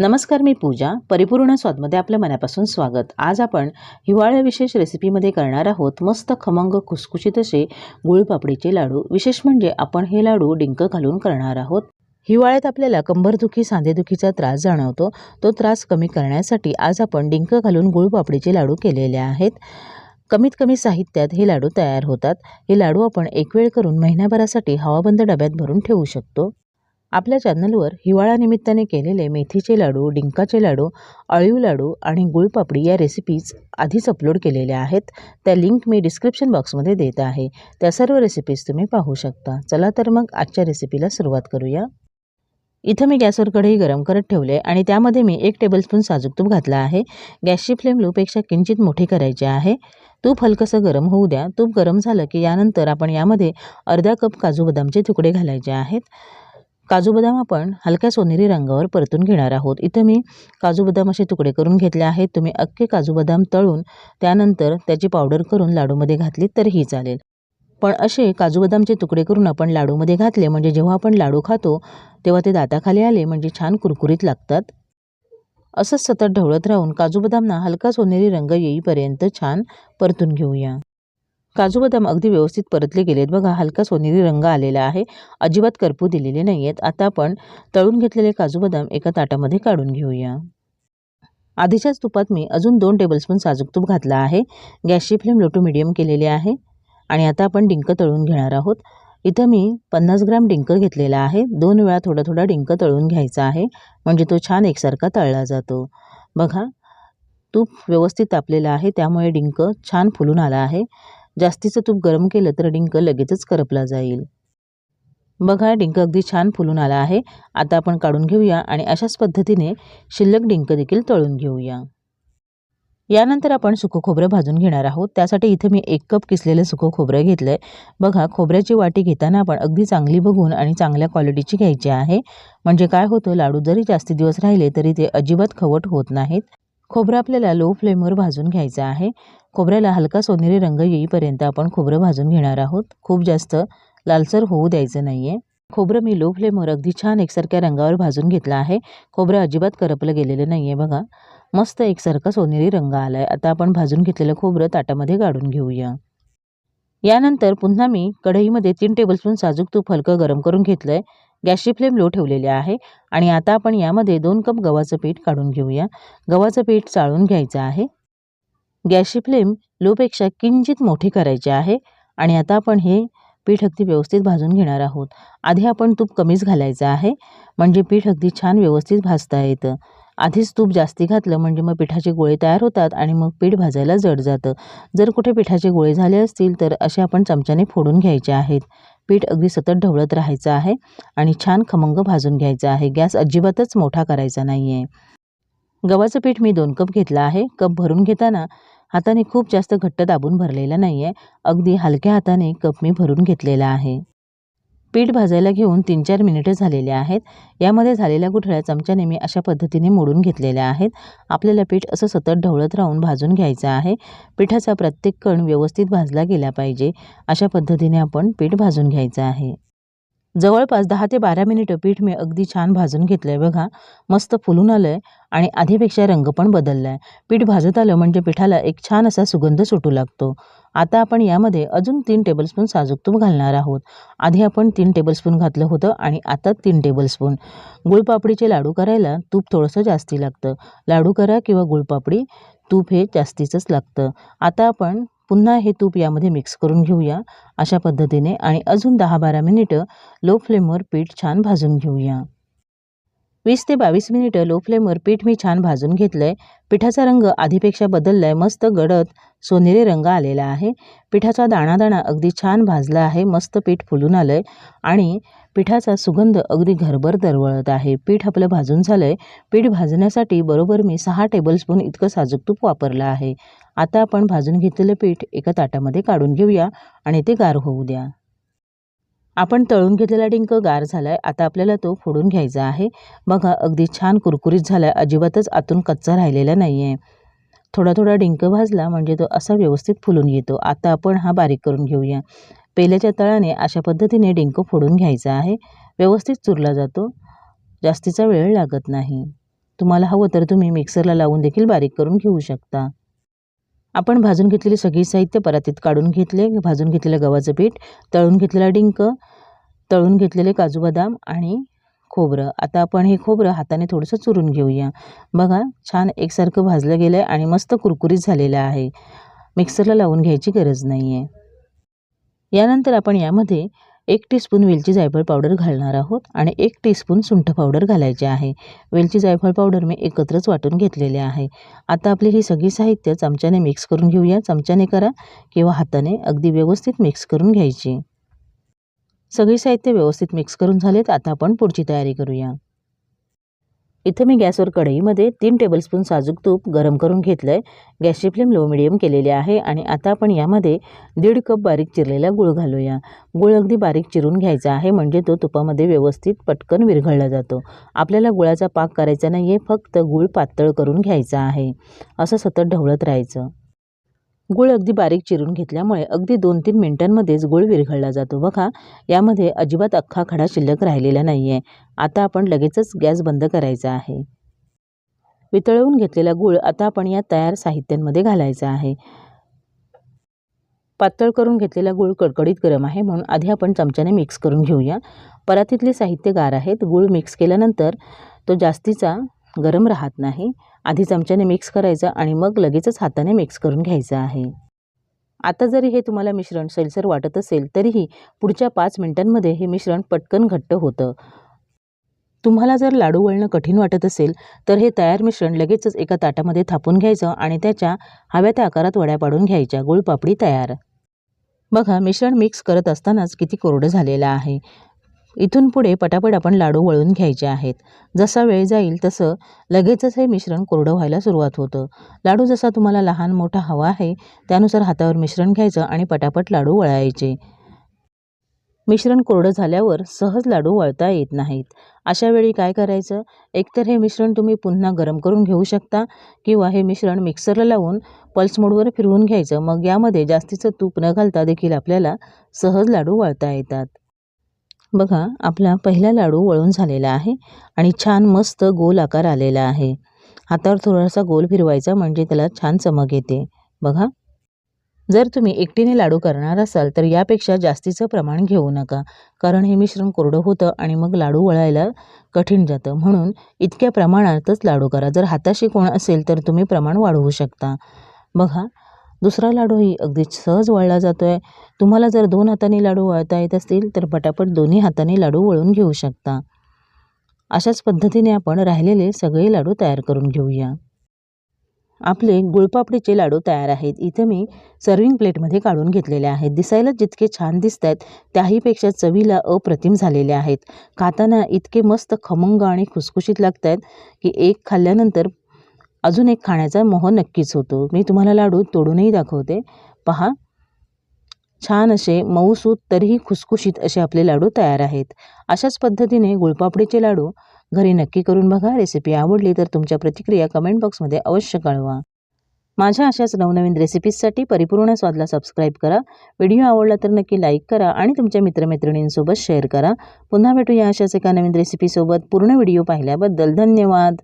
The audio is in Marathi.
नमस्कार मी पूजा. परिपूर्ण स्वादमध्ये आपलं मनापासून स्वागत. आज आपण हिवाळ्या विशेष रेसिपीमध्ये करणार आहोत मस्त खमंग खुसखुशीत असे गुळपापडीचे लाडू. विशेष म्हणजे आपण हे लाडू डिंक घालून करणार आहोत. हिवाळ्यात आपल्याला कंबरदुखी सांधेदुखीचा त्रास जाणवतो. तो त्रास कमी करण्यासाठी आज आपण डिंक घालून गुळपापडीचे लाडू केलेले आहेत. कमीत कमी साहित्यात हे लाडू तयार होतात. हे लाडू आपण एक वेळ करून महिन्याभरासाठी हवाबंद डब्यात भरून ठेवू शकतो. आपल्या चॅनलवर हिवाळ्यानिमित्ताने केलेले मेथीचे लाडू डिंकाचे लाडू अळीव लाडू आणि गुळपापडी या रेसिपीज आधीच अपलोड केलेल्या आहेत. त्या लिंक मी डिस्क्रिप्शन बॉक्समध्ये देत आहे. त्या सर्व रेसिपीज तुम्ही पाहू शकता. चला तर मग आजच्या रेसिपीला सुरुवात करूया. इथं मी गॅसवर कढई गरम करत ठेवले आणि त्यामध्ये मी एक टेबलस्पून साजूक तूप घातला आहे. गॅसची फ्लेम लोपेक्षा किंचित मोठी करायची आहे. तूप हलकंसं गरम होऊ द्या. तूप गरम झालं की यानंतर आपण यामध्ये अर्धा कप काजू बदामचे तुकडे घालायचे आहेत. काजू बदाम आपण हलक्या सोनेरी रंगावर परतून घेणार आहोत. इथं मी काजू बदाम असे तुकडे करून घेतले आहेत. तुम्ही अख्खे काजू बदाम तळून त्यानंतर त्याची पावडर करून लाडूमध्ये घातली तरीही चालेल. पण असे काजू बदामचे तुकडे करून आपण लाडूमध्ये घातले म्हणजे जेव्हा आपण लाडू खातो तेव्हा ते दाताखाली आले म्हणजे छान कुरकुरीत लागतात. असंच सतत ढवळत राहून काजू बदामना हलका सोनेरी रंग येईपर्यंत छान परतून घेऊया. काजू बदाम अगदी व्यवस्थित परतले गेलेत. बघा हलका सोनेरी रंग आलेला आहे. अजिबात करपू दिलेले नाही आहेत आता आपण तळून घेतलेले काजू बदाम एका ताटामध्ये काढून घेऊया. आधीच्याच तुपात मी अजून दोन टेबलस्पून साजूक तूप घातला आहे. गॅसची फ्लेम लो टू मिडियम केलेली आहे. आणि आता आपण डिंक तळून घेणार आहोत. इथं मी पन्नास ग्राम डिंक घेतलेला आहे. दोन वेळा थोडा थोडा डिंक तळून घ्यायचा आहे. म्हणजे तो छान एकसारखा तळला जातो. बघा तूप व्यवस्थित तापलेलं आहे. त्यामुळे डिंक छान फुलून आला आहे. जास्तीचं तूप गरम केलं तर डिंक लगेचच करपला जाईल. बघा डिंक अगदी छान फुलून आला आहे. आता आपण काढून घेऊया आणि अशाच पद्धतीने शिल्लक डिंक देखील तळून घेऊया. यानंतर आपण सुकं खोबरं भाजून घेणार आहोत. त्यासाठी इथे मी एक कप किसलेलं सुकं खोबरं घेतलं आहे बघा खोबऱ्याची वाटी घेताना आपण अगदी चांगली बघून आणि चांगल्या क्वालिटीची घ्यायची आहे. म्हणजे काय होतं लाडू जरी जास्ती दिवस राहिले तरी ते अजिबात खवट होत नाहीत. खोबरं आपल्याला लो फ्लेमवर भाजून घ्यायचं आहे. खोबऱ्याला हलका सोनेरी रंग येईपर्यंत आपण खोबरं भाजून घेणार आहोत. खूप जास्त लालसर होऊ द्यायचं नाही आहे खोबरं मी लो फ्लेमवर अगदी छान एकसारख्या रंगावर भाजून घेतलं आहे. खोबरं अजिबात करपलं गेलेलं नाही आहे बघा. मस्त एकसारखा सोनेरी रंग आला आहे आता आपण भाजून घेतलेलं खोबरं ताटामध्ये काढून घेऊया. यानंतर पुन्हा मी कढईमध्ये तीन टेबलस्पून साजूक तूप हलकं गरम करून घेतलं आहे गॅसची फ्लेम लो ठेवलेली आहे आणि आता आपण यामध्ये दोन कप गव्हाचं पीठ काढून घेऊया. गव्हाचं पीठ चाळून घ्यायचं आहे. गॅसची फ्लेम लोपेक्षा किंचित मोठी करायची आहे आणि आता आपण हे पीठ अगदी व्यवस्थित भाजून घेणार आहोत. आधी आपण तूप कमीच घालायचं आहे म्हणजे पीठ अगदी छान व्यवस्थित भाजता येतं. आधीच तूप जास्ती घातलं म्हणजे मग पिठाचे गोळे तयार होतात आणि मग पीठ भाजायला जड जातं. जर कुठे पिठाचे गोळे झाले असतील तर असे आपण चमच्याने फोडून घ्यायचे आहेत. पीठ अगदी सतत ढवळत राहायचं आहे आणि छान खमंग भाजून घ्यायचं आहे. गॅस अजिबातच मोठा करायचा नाही आहे गव्हाचं पीठ मी दोन कप घेतलं आहे. कप भरून घेताना हाताने खूप जास्त घट्ट दाबून भरलेलं नाही आहे अगदी हलक्या हाताने कप मी भरून घेतलेला आहे. पीठ भाजायला घेऊन तीन चार मिनिटं झालेले आहेत. यामध्ये झालेल्या गुठळ्या चमच्याने मी अशा पद्धतीने मोडून घेतलेल्या आहेत. आपल्याला पीठ असं सतत ढवळत राहून भाजून घ्यायचं आहे. पिठाचा प्रत्येक कण व्यवस्थित भाजला गेला पाहिजे. अशा पद्धतीने आपण पीठ भाजून घ्यायचं आहे. जवळपास दहा ते बारा मिनिटं पीठ मी अगदी छान भाजून घेतलं आहे बघा. मस्त फुलून आलं आहे आणि आधीपेक्षा रंग पण बदलला आहे पीठ भाजत आलं म्हणजे पिठाला एक छान असा सुगंध सुटू लागतो. आता आपण यामध्ये अजून तीन टेबलस्पून साजूक तूप घालणार आहोत. आधी आपण तीन टेबलस्पून घातलं होतं आणि आता तीन टेबलस्पून. गुळपापडीचे लाडू करायला तूप थोडंसं जास्ती लागतं. लाडू करा किंवा गुळपापडी तूप हे जास्तीचंच लागतं. आता आपण पुन्हा हे तूप यामध्ये मिक्स करून घेऊया अशा पद्धतीने आणि अजून दहा बारा मिनिटं लो फ्लेमवर पीठ छान भाजून घेऊया. वीस ते बावीस मिनिटं लो फ्लेमवर पीठ मी छान भाजून घेतलं आहे पिठाचा रंग आधीपेक्षा बदलला आहे मस्त गडद सोनेरी रंग आलेला आहे. पिठाचा दाणा दाणा अगदी छान भाजला आहे मस्त पीठ फुलून आलं आहे आणि पिठाचा सुगंध अगदी घरभर दरवळत आहे. पीठ आपलं भाजून झालं आहे पीठ भाजण्यासाठी बरोबर मी सहा टेबलस्पून इतकं साजूक तूप वापरलं आहे. आता आपण भाजून घेतलेलं पीठ एका ताटामध्ये काढून घेऊया आणि ते गार होऊ द्या. आपण तळून घेतलेला डिंक गार झाला आहे आता आपल्याला तो फोडून घ्यायचा आहे. बघा अगदी छान कुरकुरीत झाला आहे अजिबातच आतून कच्चा राहिलेला नाही आहे थोडा थोडा डिंक भाजला म्हणजे तो असा व्यवस्थित फुलून येतो. आता आपण हा बारीक करून घेऊया. पेल्याच्या तळाने अशा पद्धतीने डिंक फोडून घ्यायचा आहे. व्यवस्थित चुरला जातो. जास्तीचा वेळ लागत नाही. तुम्हाला हवं तर तुम्ही मिक्सरला लावून देखील बारीक करून घेऊ शकता. आपण भाजून घेतलेले सगळे साहित्य परातीत काढून घेतले. भाजून घेतलेलं गव्हाचं पीठ तळून घेतलेला डिंक तळून घेतलेले काजू बदाम आणि खोबरं. आता आपण हे खोबरं हाताने थोडंसं चुरून घेऊया. बघा छान एकसारखं भाजलं गेलं आहे आणि मस्त कुरकुरीत झालेलं आहे. मिक्सरला लावून घ्यायची गरज नाही आहे यानंतर आपण यामध्ये एक टीस्पून वेलची जायफळ पावडर घालणार आहोत आणि एक टीस्पून सुंठ पावडर घालायचे आहे. वेलची जायफळ पावडर मी एकत्रच वाटून घेतलेले आहे. आता आपली ही सगळी साहित्य चमच्याने मिक्स करून घेऊया. चमच्याने करा किंवा हाताने अगदी व्यवस्थित मिक्स करून घ्यायची. सगळी साहित्य व्यवस्थित मिक्स करून झालेत. आता आपण पुढची तयारी करूया. इथं मी गॅसवर कढईमध्ये तीन टेबलस्पून साजूक तूप गरम करून घेतलं आहे गॅसची फ्लेम लो मिडियम केलेली आहे आणि आता आपण यामध्ये दीड कप बारीक चिरलेला गूळ घालूया. गूळ अगदी बारीक चिरून घ्यायचा आहे म्हणजे तो तुपामध्ये व्यवस्थित पटकन विरघळला जातो. आपल्याला गुळाचा पाक करायचा नाही आहे फक्त गूळ पातळ करून घ्यायचा आहे. असं सतत ढवळत राहायचं. गूळ अगदी बारीक चिरून घेतल्यामुळे अगदी दोन तीन मिनिटांमध्येच गूळ विरघळला जातो. बघा यामध्ये अजिबात अख्खा खडा शिल्लक राहिलेला नाही आहे आता आपण लगेचच गॅस बंद करायचा आहे. वितळवून घेतलेला गूळ आता आपण या तयार साहित्यांमध्ये घालायचा आहे. पातळ करून घेतलेला गूळ कडकडीत गरम आहे म्हणून आधी आपण चमच्याने मिक्स करून घेऊया. परातीतले साहित्य गार आहेत. गूळ मिक्स केल्यानंतर तो जास्तीचा गरम राहत नाही. आधी चमच्याने मिक्स करायचं आणि मग लगेचच हाताने मिक्स करून घ्यायचं आहे. आता जरी हे तुम्हाला मिश्रण सैलसर वाटत असेल तरीही पुढच्या पाच मिनिटांमध्ये हे मिश्रण पटकन घट्ट होतं. तुम्हाला जर लाडू वळणं कठीण वाटत असेल तर हे तयार मिश्रण लगेचच एका ताटामध्ये थापून घ्यायचं आणि त्याच्या हव्या त्या आकारात वड्या पाडून घ्यायच्या. गुळपापडी तयार. बघा मिश्रण मिक्स करत असतानाच किती कोरडं झालेलं आहे. इथून पुढे पटापट आपण लाडू वळून घ्यायचे आहेत. जसा वेळ जाईल तसं लगेचच हे मिश्रण कोरडं व्हायला सुरुवात होतं. लाडू जसा तुम्हाला लहान मोठा हवा आहे त्यानुसार हातावर मिश्रण घ्यायचं आणि पटापट लाडू वळायचे. मिश्रण कोरडं झाल्यावर सहज लाडू वळता येत नाहीत. अशा वेळी काय करायचं? एकतर हे मिश्रण तुम्ही पुन्हा गरम करून घेऊ शकता किंवा हे मिश्रण मिक्सरला लावून पल्स मोडवर फिरवून घ्यायचं. मग यामध्ये जास्तीचं तूप न घालता देखील आपल्याला सहज लाडू वळता येतात. बघा आपला पहिला लाडू वळून झालेला आहे आणि छान मस्त गोल आकार आलेला आहे. हातावर थोडासा गोल फिरवायचा म्हणजे त्याला छान चमक येते. बघा. जर तुम्ही एकटीने लाडू करणार असाल तर यापेक्षा जास्तीचं प्रमाण घेऊ नका कारण हे मिश्रण कोरडं होतं आणि मग लाडू वळायला कठीण जातं. म्हणून इतक्या प्रमाणातच लाडू करा. जर हाताशी कोण असेल तर तुम्ही प्रमाण वाढवू शकता. बघा. दुसरा लाडूही अगदी सहज वळला जातो आहे तुम्हाला जर दोन हाताने लाडू वळता येत असतील तर पटापट दोन्ही हाताने लाडू वळून घेऊ शकता. अशाच पद्धतीने आपण राहिलेले सगळे लाडू तयार करून घेऊया. आपले गुळपापडीचे लाडू तयार आहेत. इथे मी सर्विंग प्लेटमध्ये काढून घेतलेले आहेत. दिसायला जितके छान दिसत आहेत त्याहीपेक्षा चवीला अप्रतिम झालेले आहेत. खाताना इतके मस्त खमंग आणि खुसखुशीत लागत आहेत की एक खाल्ल्यानंतर अजून एक खाण्याचा मोह नक्कीच होतो. मी तुम्हाला लाडू तोडूनही दाखवते. पहा. छान असे मऊसूत तरीही खुसखुशीत असे आपले लाडू तयार आहेत. अशाच पद्धतीने गुळपापडीचे लाडू घरी नक्की करून बघा. रेसिपी आवडली तर तुमच्या प्रतिक्रिया कमेंट बॉक्समध्ये अवश्य कळवा. माझ्या अशाच नवनवीन रेसिपीजसाठी परिपूर्ण स्वादला सबस्क्राईब करा. व्हिडिओ आवडला तर नक्की लाईक करा आणि तुमच्या मित्रमैत्रिणींसोबत शेअर करा. पुन्हा भेटूया अशाच एका नवीन रेसिपीसोबत. पूर्ण व्हिडिओ पाहिल्याबद्दल धन्यवाद.